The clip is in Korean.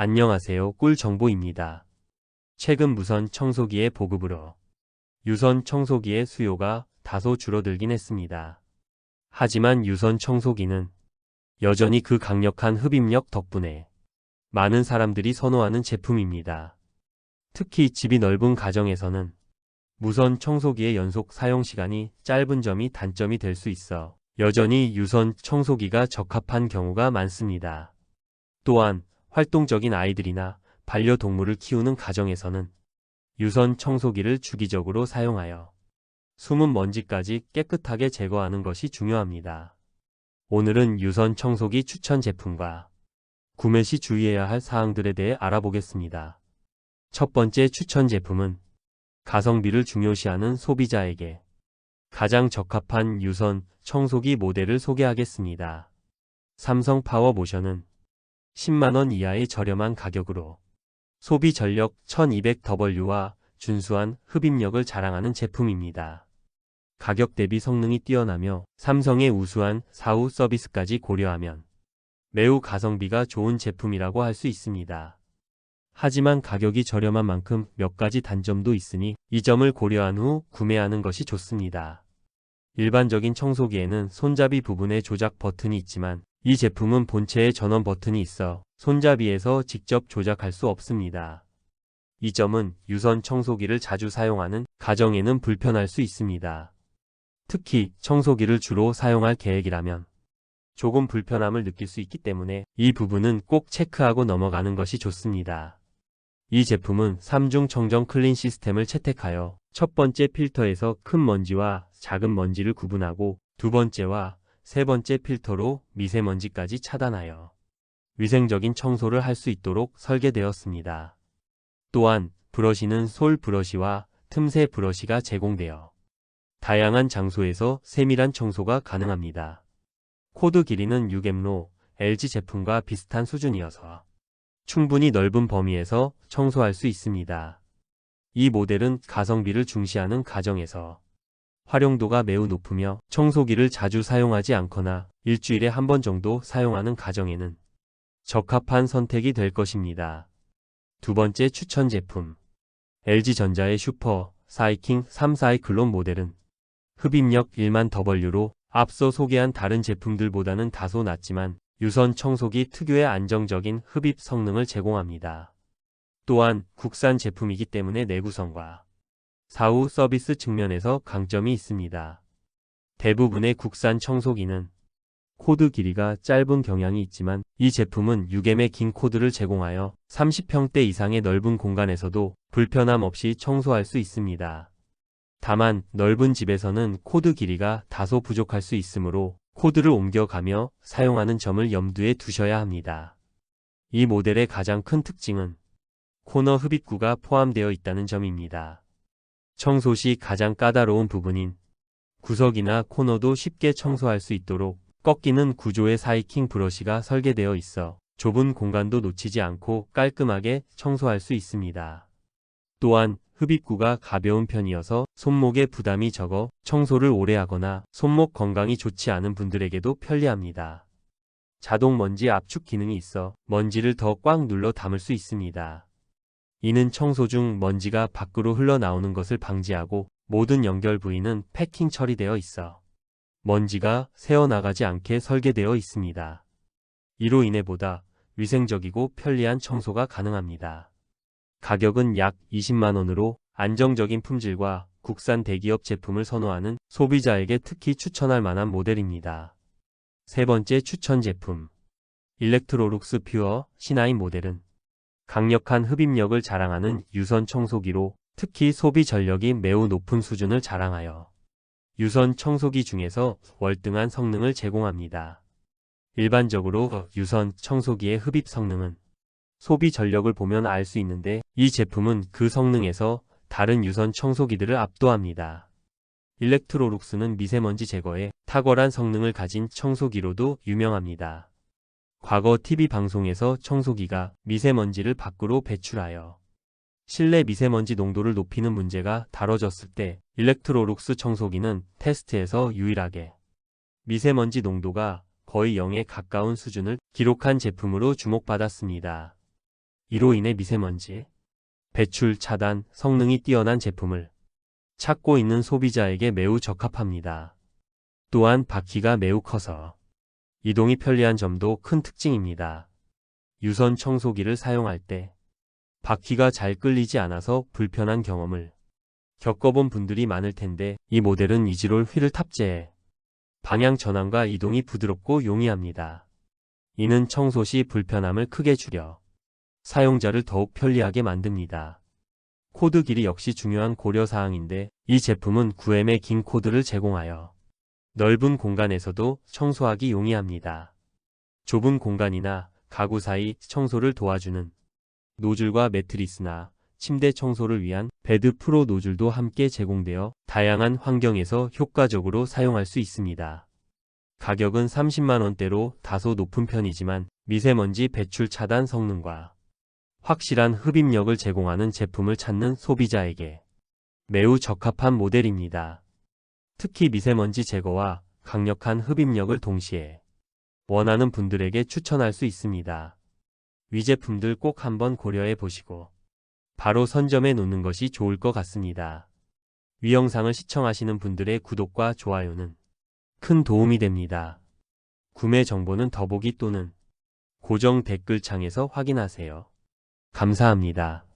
안녕하세요. 꿀 정보입니다. 최근 무선 청소기의 보급으로 유선 청소기의 수요가 다소 줄어들긴 했습니다. 하지만 유선 청소기는 여전히 그 강력한 흡입력 덕분에 많은 사람들이 선호하는 제품입니다. 특히 집이 넓은 가정에서는 무선 청소기의 연속 사용 시간이 짧은 점이 단점이 될 수 있어 여전히 유선 청소기가 적합한 경우가 많습니다. 또한 활동적인 아이들이나 반려동물을 키우는 가정에서는 유선 청소기를 주기적으로 사용하여 숨은 먼지까지 깨끗하게 제거하는 것이 중요합니다. 오늘은 유선 청소기 추천 제품과 구매 시 주의해야 할 사항들에 대해 알아보겠습니다. 첫 번째 추천 제품은 가성비를 중요시하는 소비자에게 가장 적합한 유선 청소기 모델을 소개하겠습니다. 삼성 파워 모션은 10만원 이하의 저렴한 가격으로 소비 전력 1200W와 준수한 흡입력을 자랑하는 제품입니다. 가격 대비 성능이 뛰어나며 삼성의 우수한 사후 서비스까지 고려하면 매우 가성비가 좋은 제품이라고 할 수 있습니다. 하지만 가격이 저렴한 만큼 몇 가지 단점도 있으니 이 점을 고려한 후 구매하는 것이 좋습니다. 일반적인 청소기에는 손잡이 부분에 조작 버튼이 있지만 이 제품은 본체에 전원 버튼이 있어 손잡이에서 직접 조작할 수 없습니다. 이 점은 유선 청소기를 자주 사용하는 가정에는 불편할 수 있습니다. 특히 청소기를 주로 사용할 계획이라면 조금 불편함을 느낄 수 있기 때문에 이 부분은 꼭 체크하고 넘어가는 것이 좋습니다. 이 제품은 3중 청정 클린 시스템을 채택하여 첫 번째 필터에서 큰 먼지와 작은 먼지를 구분하고 두 번째와 세 번째 필터로 미세먼지까지 차단하여 위생적인 청소를 할 수 있도록 설계되었습니다. 또한 브러쉬는 솔 브러쉬와 틈새 브러쉬가 제공되어 다양한 장소에서 세밀한 청소가 가능합니다. 코드 길이는 6M로 LG 제품과 비슷한 수준이어서 충분히 넓은 범위에서 청소할 수 있습니다. 이 모델은 가성비를 중시하는 가정에서 활용도가 매우 높으며 청소기를 자주 사용하지 않거나 일주일에 한 번 정도 사용하는 가정에는 적합한 선택이 될 것입니다. 두 번째 추천 제품 LG전자의 슈퍼 사이킹 3 사이클론 모델은 흡입력 1만 W로 앞서 소개한 다른 제품들보다는 다소 낮지만 유선 청소기 특유의 안정적인 흡입 성능을 제공합니다. 또한 국산 제품이기 때문에 내구성과 사후 서비스 측면에서 강점이 있습니다. 대부분의 국산 청소기는 코드 길이가 짧은 경향이 있지만 이 제품은 6M의 긴 코드를 제공하여 30평대 이상의 넓은 공간에서도 불편함 없이 청소할 수 있습니다. 다만 넓은 집에서는 코드 길이가 다소 부족할 수 있으므로 코드를 옮겨가며 사용하는 점을 염두에 두셔야 합니다. 이 모델의 가장 큰 특징은 코너 흡입구가 포함되어 있다는 점입니다. 청소 시 가장 까다로운 부분인 구석이나 코너도 쉽게 청소할 수 있도록 꺾이는 구조의 사이킹 브러쉬가 설계되어 있어 좁은 공간도 놓치지 않고 깔끔하게 청소할 수 있습니다. 또한 흡입구가 가벼운 편이어서 손목에 부담이 적어 청소를 오래 하거나 손목 건강이 좋지 않은 분들에게도 편리합니다. 자동 먼지 압축 기능이 있어 먼지를 더 꽉 눌러 담을 수 있습니다. 이는 청소 중 먼지가 밖으로 흘러나오는 것을 방지하고 모든 연결 부위는 패킹 처리되어 있어 먼지가 새어나가지 않게 설계되어 있습니다. 이로 인해 보다 위생적이고 편리한 청소가 가능합니다. 가격은 약 20만원으로 안정적인 품질과 국산 대기업 제품을 선호하는 소비자에게 특히 추천할 만한 모델입니다. 세 번째 추천 제품 일렉트로룩스 퓨어 C9 모델은 강력한 흡입력을 자랑하는 유선 청소기로 특히 소비 전력이 매우 높은 수준을 자랑하여 유선 청소기 중에서 월등한 성능을 제공합니다. 일반적으로 유선 청소기의 흡입 성능은 소비 전력을 보면 알 수 있는데 이 제품은 그 성능에서 다른 유선 청소기들을 압도합니다. 일렉트로룩스는 미세먼지 제거에 탁월한 성능을 가진 청소기로도 유명합니다. 과거 TV 방송에서 청소기가 미세먼지를 밖으로 배출하여 실내 미세먼지 농도를 높이는 문제가 다뤄졌을 때 일렉트로룩스 청소기는 테스트에서 유일하게 미세먼지 농도가 거의 0에 가까운 수준을 기록한 제품으로 주목받았습니다. 이로 인해 미세먼지, 배출 차단, 성능이 뛰어난 제품을 찾고 있는 소비자에게 매우 적합합니다. 또한 바퀴가 매우 커서 이동이 편리한 점도 큰 특징입니다. 유선 청소기를 사용할 때 바퀴가 잘 끌리지 않아서 불편한 경험을 겪어본 분들이 많을 텐데 이 모델은 이지롤 휠을 탑재해 방향 전환과 이동이 부드럽고 용이합니다. 이는 청소 시 불편함을 크게 줄여 사용자를 더욱 편리하게 만듭니다. 코드 길이 역시 중요한 고려사항인데 이 제품은 9M의 긴 코드를 제공하여 넓은 공간에서도 청소하기 용이합니다. 좁은 공간이나 가구 사이 청소를 도와주는 노즐과 매트리스나 침대 청소를 위한 베드 프로 노즐도 함께 제공되어 다양한 환경에서 효과적으로 사용할 수 있습니다. 가격은 30만원대로 다소 높은 편이지만 미세먼지 배출 차단 성능과 확실한 흡입력을 제공하는 제품을 찾는 소비자에게 매우 적합한 모델입니다. 특히 미세먼지 제거와 강력한 흡입력을 동시에 원하는 분들에게 추천할 수 있습니다. 위 제품들 꼭 한번 고려해 보시고 바로 선점해 놓는 것이 좋을 것 같습니다. 위 영상을 시청하시는 분들의 구독과 좋아요는 큰 도움이 됩니다. 구매 정보는 더보기 또는 고정 댓글창에서 확인하세요. 감사합니다.